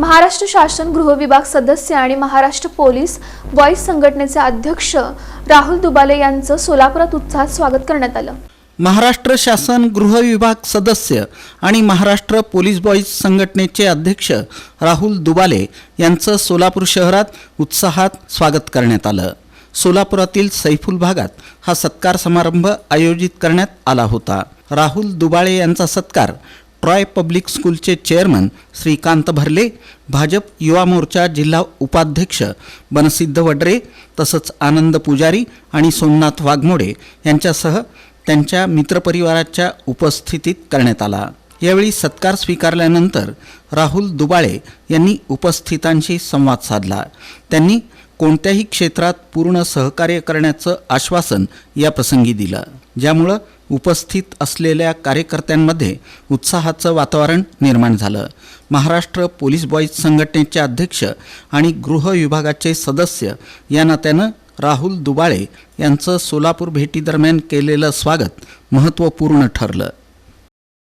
महाराष्ट्र शासन गृह विभाग सदस्य आणि महाराष्ट्र पोलीस बॉईज संघटनेचे अध्यक्ष राहुल दुबाले यांचं सोलापुरात उत्साहात स्वागत करण्यात आलं. महाराष्ट्र शासन गृह विभाग सदस्य आणि महाराष्ट्र पोलीस बॉईज संघटनेचे अध्यक्ष राहुल दुबाले यांचं सोलापूर शहरात उत्साहात स्वागत करण्यात आलं. सोलापुरातील सैफुल भागात हा सत्कार समारंभ आयोजित करण्यात आला होता. राहुल दुबाळे यांचा सत्कार ट्रॉय पब्लिक स्कूलचे चेअरमन श्रीकांत भरले भाजप युवा मोर्चा जिल्हा उपाध्यक्ष बनसिद्ध वडरे तसंच आनंद पुजारी आणि सोमनाथ वाघमोडे यांच्यासह त्यांच्या मित्रपरिवाराच्या उपस्थितीत करण्यात आला. यावेळी सत्कार स्वीकारल्यानंतर राहुल दुबाळे यांनी उपस्थितांशी संवाद साधला. त्यांनी कोणत्याही क्षेत्रात पूर्ण सहकार्य करण्याचं आश्वासन या प्रसंगी दिलं. ज्यामुळं उपस्थित असलेल्या कार्यकर्त्यांमध्ये उत्साहाचं वातावरण निर्माण झालं. महाराष्ट्र पोलीस बॉईज संघटनेचे अध्यक्ष आणि गृह विभागाचे सदस्य या नात्यानं राहुल दुबाळे यांचं सोलापूर भेटीदरम्यान केलेलं स्वागत महत्त्वपूर्ण ठरलं.